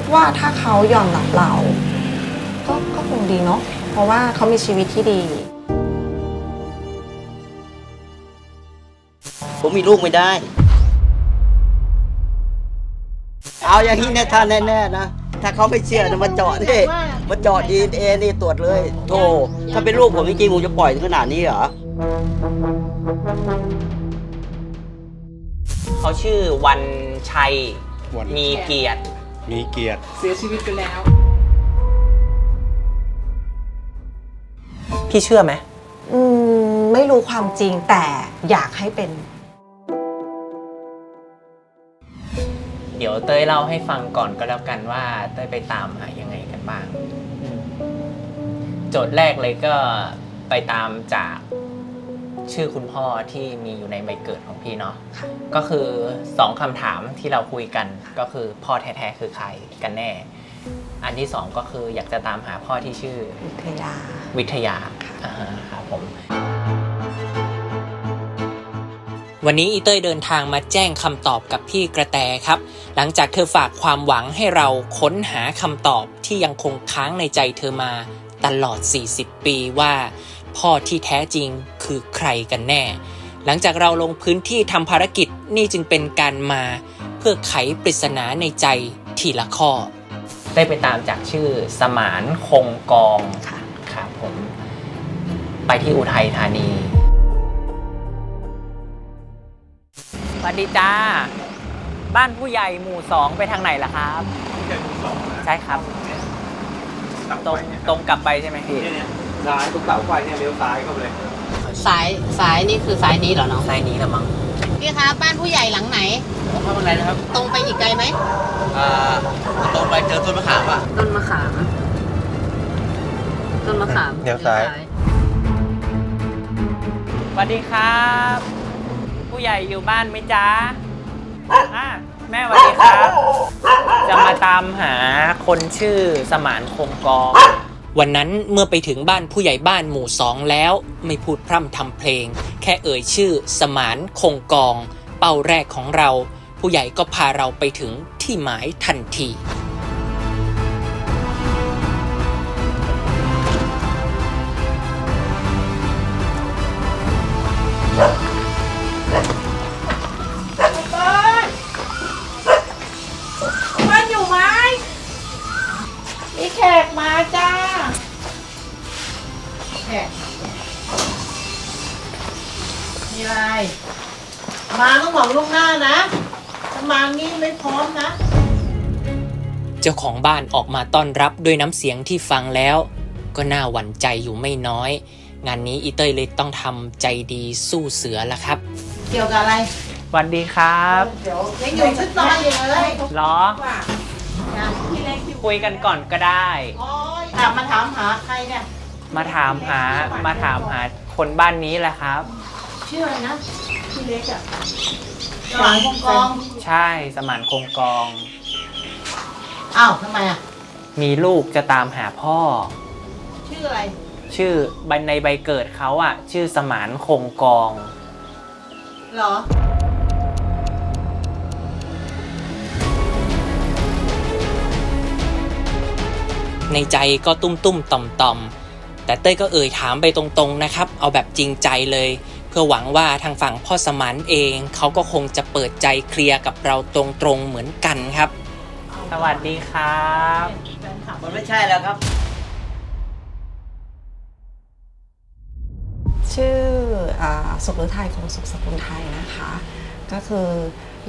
คิดว่าถ้าเขายอมรับเราก็ก็คงดีเนาะเพราะว่าเขามีชีวิตที่ดี ผมมีลูกไม่ได้ เอาอย่างนี้เนี่ยถ้าแน่ๆนะ ถ้าเขาไม่เชื่อนะมาเจาะนี่มาเจาะดีเอนี่ตรวจเลยโธ่ถ้าเป็นลูกผมจริงๆผมจะปล่อยถึงขนาดนี้เหรอเขาชื่อวันชัย วัน มีเกียรติ มีเกียรติ เสียชีวิตไปแล้ว พี่เชื่อไหมอืม ไม่รู้ความจริงแต่อยากให้เป็น เดี๋ยวเต้ยเล่าให้ฟังก่อนก็แล้วกันว่า เต้ยไปตามหายังไงกันบ้าง โจทย์แรกเลยก็ไปตามจาก ชื่อคุณพ่อที่มีอยู่ในใบเกิดของพี่เนาะค่ะก็คือสองคำถามที่เราคุยกันก็คือพ่อแท้ๆคือใครกันแน่ อันที่สองก็คืออยากจะตามหาพ่อที่ชื่อวิทยาวิทยาอ่าฮะครับผมวันนี้อีเต้ยเดินทางมาแจ้งคำตอบกับพี่กระแตครับ หลังจากเธอฝากความหวังให้เราค้นหาคำตอบที่ยังคงค้างในใจเธอมาตลอด 40 ปีว่า พ่อที่แท้จริงคือใครกันแน่ หลังจากเราลงพื้นที่ทำภารกิจนี่จึงเป็นการมา เพื่อไขปริศนาในใจทีละข้อ ได้ไปตามจากชื่อสมานคงกองค่ะครับผม ไปที่อุทัยธานีสวัสดีจ้า บ้านผู้ใหญ่หมู่สองไปทางไหนล่ะครับ ใช่ครับ ตรงตรงกลับไปใช่ไหมพี่ ซ้ายตรงเสาไฟเนี่ยเลี้ยวซ้ายเข้าไปเลยสายสายนี่คือสายนี้เหรอน้องสายนี้ละมั้งพี่คะบ้านผู้ใหญ่หลังไหนเข้ามาไหนนะครับ ตรงไปอีกไกลไหมอ่าตรงไปเจอต้นมะขามอะต้นมะขามต้นมะขามเดี๋ยวซ้ายสวัสดีครับ ผู้ใหญ่อยู่บ้านไหมจ๊ะอะแม่สวัสดีครับ จะมาตามหาคนชื่อสมานคงกอง วันนั้นเมื่อไปถึงบ้านผู้ใหญ่บ้านหมู่สองแล้ว ไม่พูดพร่ำทำเพลง แค่เอ่ยชื่อ สมานคงกอง เป้าแรกของเรา ผู้ใหญ่ก็พาเราไปถึงที่หมายทันที มีอะไรมาต้องบอกล่วงหน้านะถ้ามางี้ไม่พร้อมนะ เจ้าของบ้านออกมาต้อนรับด้วยน้ำเสียงที่ฟังแล้ว ก็น่าหวั่นใจอยู่ไม่น้อย งานนี้อีเต้ยเลยต้องทำใจดีสู้เสือละครับ เกี่ยวกับอะไรสวัสดีครับยังอยู่ชุดนอนอยู่เลยเหรอคุยกันก่อนก็ได้โอ้ยอะมาถามหาใครเนี่ย มาถามหามาถามหาคนบ้านนี้แหละครับ ชื่ออะไรนะพี่เล็กอะสว่างคงกองใช่สมานคงกอง อ้าวทำไมอะมีลูกจะตามหาพ่อ ชื่ออะไร ชื่อใบในใบเกิดเขาอะชื่อสมานคงกอง เหรอ ในใจก็ตุ้มตุ้มต่อมต่อมๆแต่เต้ยก็เอ่ยถามไปตรงๆนะครับ เอาแบบจริงใจเลย เพื่อหวังว่าทางฝั่งพ่อสมานเอง เขาก็คงจะเปิดใจเคลียร์กับเราตรงๆเหมือนกันครับ สวัสดีครับมันไม่ใช่แล้วครับ ชื่ออาสุขฤทัยคงสุขสกุลไทยนะคะ ก็คือ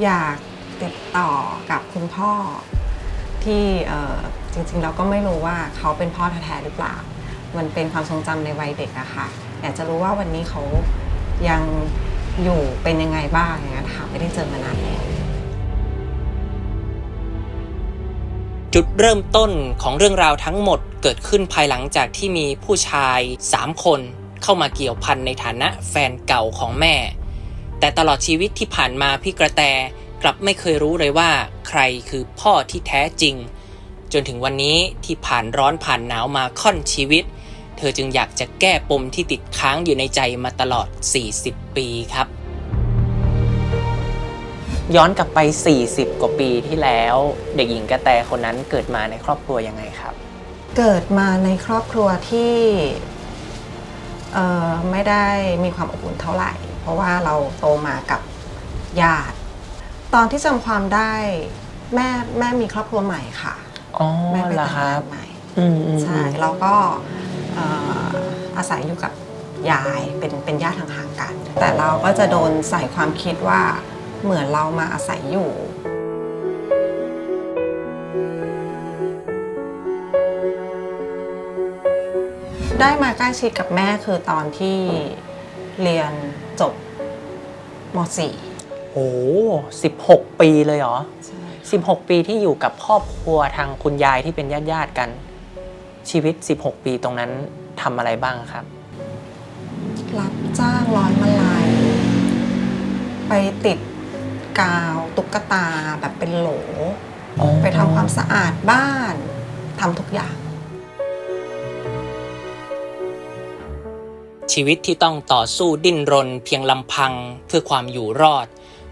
อยากติดต่อกับคุณพ่อที่เอ่อจริงๆเราก็ไม่รู้ว่าเขาเป็นพ่อแท้ๆหรือเปล่า มันเป็นความทรงจำในวัยเด็กอะค่ะอยากจะรู้ว่าวันนี้เขา ยังอยู่เป็นยังไงบ้างอย่างเงี้ยค่ะไม่ได้เจอมานานแล้ว จุดเริ่มต้นของเรื่องราวทั้งหมดเกิดขึ้นภายหลังจากที่มีผู้ชาย 3 คนเข้ามาเกี่ยวพันในฐานะแฟนเก่าของแม่ แต่ตลอดชีวิตที่ผ่านมาพี่กระแตกลับไม่เคยรู้เลยว่า ใครคือพ่อที่แท้จริง จนถึงวันนี้ที่ผ่านร้อนผ่านหนาวมาค่อนชีวิต เธอจึงอยากจะแก้ปมที่ติดค้างอยู่ในใจมาตลอด 40 ปีครับ ย้อนกลับไป 40 กว่าปีที่แล้ว เด็กหญิงกระแตคนนั้นเกิดมาในครอบครัวยังไงครับ เกิดมาในครอบครัวที่เอ่อไม่ได้มีความอบอุ่นเท่าไหร่ เพราะว่าเราโตมากับญาติ ตอนที่จำความได้แม่แม่มีครอบครัวใหม่ค่ะอ๋อแม่ไปเหรอแต่งครังาบนใหม่อืมอืมใช่แล้วก็เอ่ออาศัยอยู่กับยายเป็นเป็นญาติห่างๆกัน แต่เราก็จะโดนใส่ความคิดว่าเหมือนเรามาอาศัยอยู่ ได้มาใกล้ชิดกับแม่คือตอนที่เรียนจบม .4 โอ้สิบหกปีเลยเหรอ 16 ปีที่อยู่กับครอบครัวทางคุณยายที่เป็นญาติญาติๆกัน ชีวิต 16 ปีตรงนั้นทำอะไรบ้างครับ รับจ้างร้อยมาลายไปติดกาวตุ๊กตาแบบเป็นโหล ไปทำความสะอาดบ้านทำทุกอย่าง ชีวิตที่ต้องต่อสู้ดิ้นรน เพียงลำพังเพื่อความอยู่รอด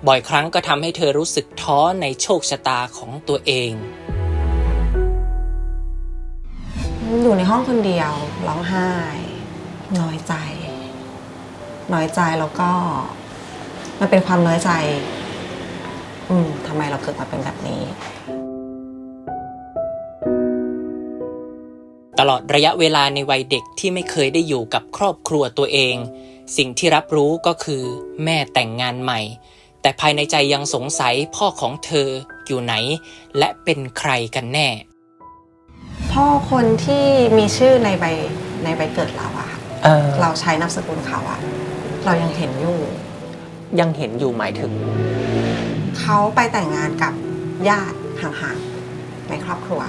บ่อยครั้งก็ทำให้เธอรู้สึกท้อในโชคชะตาของตัวเอง อยู่ในห้องคนเดียวร้องไห้น้อยใจ น้อยใจแล้วก็ มันเป็นความน้อยใจ อืมทำไมเราเกิดมาเป็นแบบนี้ ตลอดระยะเวลาในวัยเด็กที่ไม่เคยได้อยู่กับครอบครัวตัวเอง สิ่งที่รับรู้ก็คือ แม่แต่งงานใหม่ แต่ภายในใจยังสงสัยพ่อของเธออยู่ไหน และเป็นใครกันแน่ พ่อคนที่มีชื่อในใบในใบเกิดเราอะค่ะเออเราใช้นามสกุลเขาอะเรายังเห็นอยู่ยังเห็นอยู่หมายถึง เขาไปแต่งงานกับญาติห่างๆในครอบครัว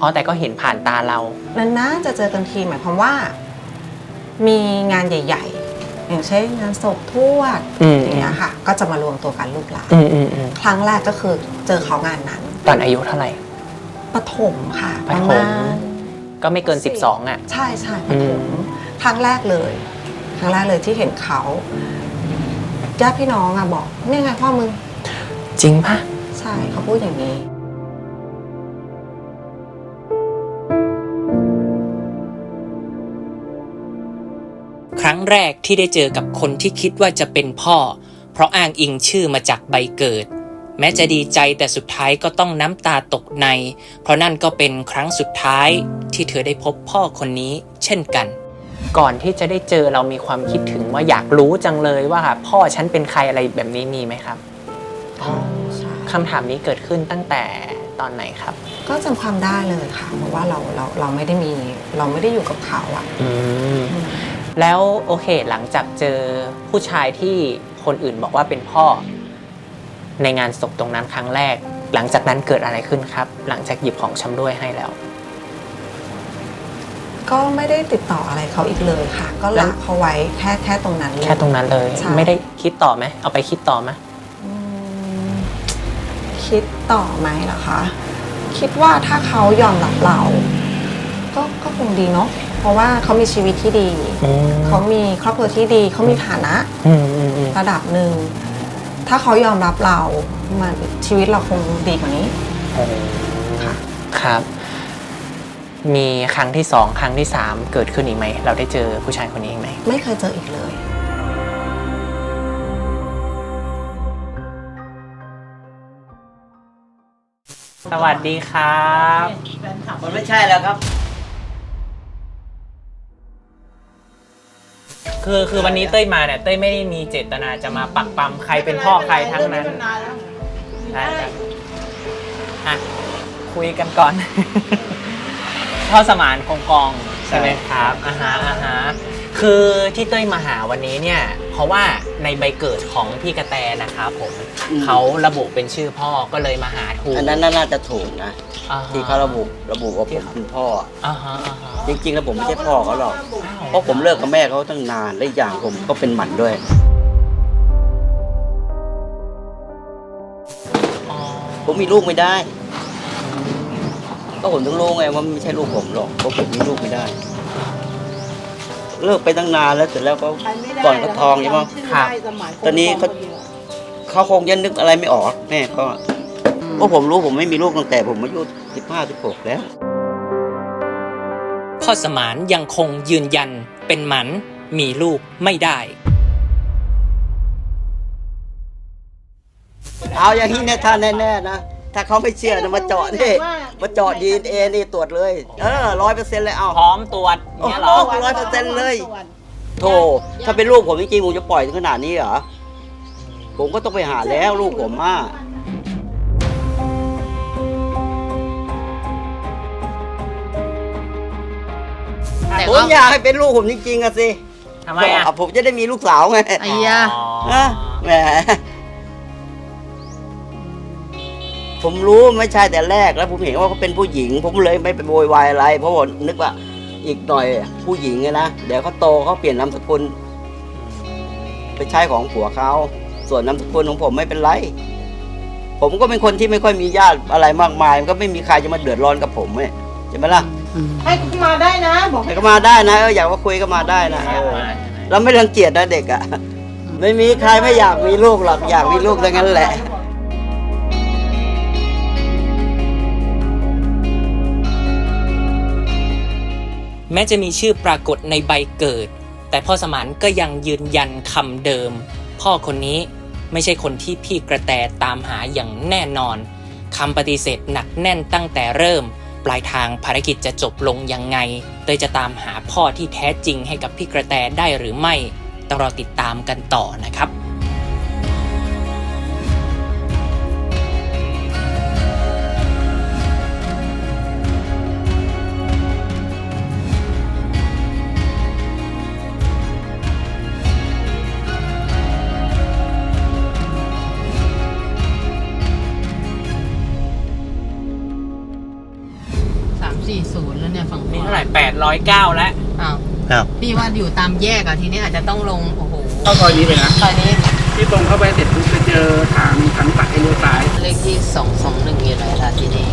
อ๋อแต่ก็เห็นผ่านตาเรานานๆจะเจอกันทีหมายความว่า มีงานใหญ่ ๆ อย่างเช่นงานศพทวดอืม อย่างเงี้ยค่ะ ก็จะมารวมตัวกันลูกหลานอืมอืมอืมครั้งแรกก็คือเจอเขางานนั้น ตอนอายุเท่าไหร่ ปฐมค่ะปประฐมามณก็ไม่เกิน 12 อะ ใช่ใช่ปอืฐมมครั้งแรกเลยครั้งแรกเลยที่เห็นเขาญาติพี่น้องอะบอกเนี่ยไงพ่อมึงจริงปะใช่เขาพูดอย่างนี้ ครั้งแรกที่ได้เจอกับคนที่คิดว่าจะเป็นพ่อ เพราะอ้างอิงชื่อมาจากใบเกิด แม้จะดีใจแต่สุดท้ายก็ต้องน้ำตาตกใน เพราะนั่นก็เป็นครั้งสุดท้ายที่เธอได้พบพ่อคนนี้เช่นกัน ก่อนที่จะได้เจอเรามีความคิดถึงว่าอยากรู้จังเลยว่าพ่อฉันเป็นใครอะไรแบบนี้มีไหมครับใช่คำถามนี้เกิดขึ้นตั้งแต่ตอนไหนครับ ก็จำความได้เลยค่ะ เพราะว่าเราเราเราไม่ได้มีเราไม่ได้อยู่กับเขาอะอืมแล้วโอเคหลังจากเจอผู้ชายที่คนอื่นบอกว่าเป็นพ่อ ในงานศพตรงนั้นครั้งแรก หลังจากนั้นเกิดอะไรขึ้นครับ หลังจากหยิบของชำร่วยให้แล้ว ก็ไม่ได้ติดต่ออะไรเขาอีกเลยค่ะ ก็แล้ละวเขาไว้แค่แค่ตรงนั้นเลย แค่ตรงนั้นเลย ใช่ ไม่ได้คิดต่อไหมเอาไปคิดต่อไหมอืมคิดต่อไหมเหรอคะ คิดว่าถ้าเขายอมรับเรา ก็ก็คงดีเนาะเพราะว่าเขามีชีวิตที่ดี อืมเขามีครอบครัวที่ดี เขามีฐานะอืมอืมอืมระดับหนึ่ง ถ้าเขายอมรับเรามันชีวิตเราคงดีกว่านี้โอ้ค่ะ ครับ มีครั้งที่สองครั้งที่สามเกิดขึ้นอีกไหม เราได้เจอผู้ชายคนนี้อีกไหม ไม่เคยเจออีกเลย สวัสดีครับแฟนคลับมันไม่ใช่แล้วครับ คือคือวันนี้เต้ยมาเนี่ยเต้ยไม่ได้มีเจตนาจะมาปักปั๊มใครเป็นพ่อใครทั้งนั้นไม่เป็ไรแล้วได้ครับอะคุยกันก่อน พ่อสมานคงกองใช่ไหมครับอ่าฮะอ่าฮะคือที่เต้ยมาหาวันนี้เนี่ย เพราะว่าในใบเกิดของพี่กระแตนะครับผมอืม เขาระบุเป็นชื่อพ่อก็เลยมาหาถูกอันนั้นน่าจะถูกนะอ่าฮะ ที่เขาระบุระบุว่าผมเป็นพ่อ อ่าฮะอ่าฮะจริงๆ แล้วผมไม่ใช่พ่อเขาหรอก เพราะผมเลิกกับแม่เขาตั้งนานและอีกอย่างผมก็เป็นหมันด้วย อ๋อผมมีลูกไม่ได้ ก็ผมต้องรู้ไงว่ามันไม่ใช่ลูกผมหรอกเพราะผมมีลูกไม่ได้ เลิกไปตั้งนานแล้วเสร็จแล้วก็ใครไม่ได้ก่อนเขาทองใช่ไหมจำชื่อได้สมัยตอนนี้เขาคงๆเขเขาคงจะนึกอะไรไม่ออกแม่เขาอะเพราะผมรู้ผมไม่มีลูกตั้งแต่ผมอายุสิบห้าสิบหกแล้ว พ่อสมานยังคงยืนยันเป็นหมันมีลูกไม่ได้ เอาอย่างนี้เนี่ยถ้าแน่ๆนะ ถ้าเขาไม่เชื่อนะมาเจาะนี่มาเจาะดีเอ็นนี่ตรวจเลย เออร้อยเปอร์เซ็นต์เลยเอาพร้อมตรวจโอ้เนี่ยโหเหรอร้อยเปอร์เซ็นต์เลยโธ่ถ้าเป็นลูกผมจริงๆผมจะปล่อยถึงขนาดนี้เหรอผมก็ต้องไปหาแล้วลูกผมอะ แต่ผมว่าอยากให้เป็นลูกผมจริงๆอะสิทำไมอะผมจะได้มีลูกสาวไงไอ้ยานะแหม ผมรู้ไม่ใช่แต่แรกแล้วผมเห็นว่าเขาเป็นผู้หญิง ผมเลยไม่ไปโวยวายอะไร เพราะผมนึกว่าอีกหน่อยผู้หญิงไงนะเดี๋ยวเขาโตเขาเปลี่ยนนามสกุล ไปใช้ของผัวเขาส่วนนามสกุลของผมไม่เป็นไร ผมก็เป็นคนที่ไม่ค่อยมีญาติอะไรมากมายมันก็ไม่มีใครจะมาเดือดร้อนกับผมเนี่ยใช่ไหมล่ะให้กูมาได้นะ บอกแต่ก็มาได้นะเอออยากมาคุยก็มาได้นะเออเราไม่รังเกียจนะเด็กอะไม่มีใครไม่อยากมีลูกหรอกอยากมีลูกทั้งนั้นแหละ แม้จะมีชื่อปรากฏในใบเกิด แต่พ่อสมานก็ยังยืนยันคำเดิม พ่อคนนี้ไม่ใช่คนที่พี่กระแตตามหาอย่างแน่นอนคำปฏิเสธหนักแน่นตั้งแต่เริ่ม ปลายทางภารกิจจะจบลงยังไงเตยจะตามหาพ่อที่แท้จริงให้กับพี่กระแตได้หรือไม่ ต้องรอติดตามกันต่อนะครับ แปดร้อยเก้าแล้วอ้าวครับ พี่ว่าอยู่ตามแยกอะทีนี้อาจจะต้องลงโอ้โหเข้าซอยนี้ไปนะตอนนี้ที่ตรงเข้าไปเสร็จปุ๊บไปเจอทางทางปักให้เลี้ยวซ้ายเลขที่สองสองหนึ่งมีอะไรล่ะทีนี้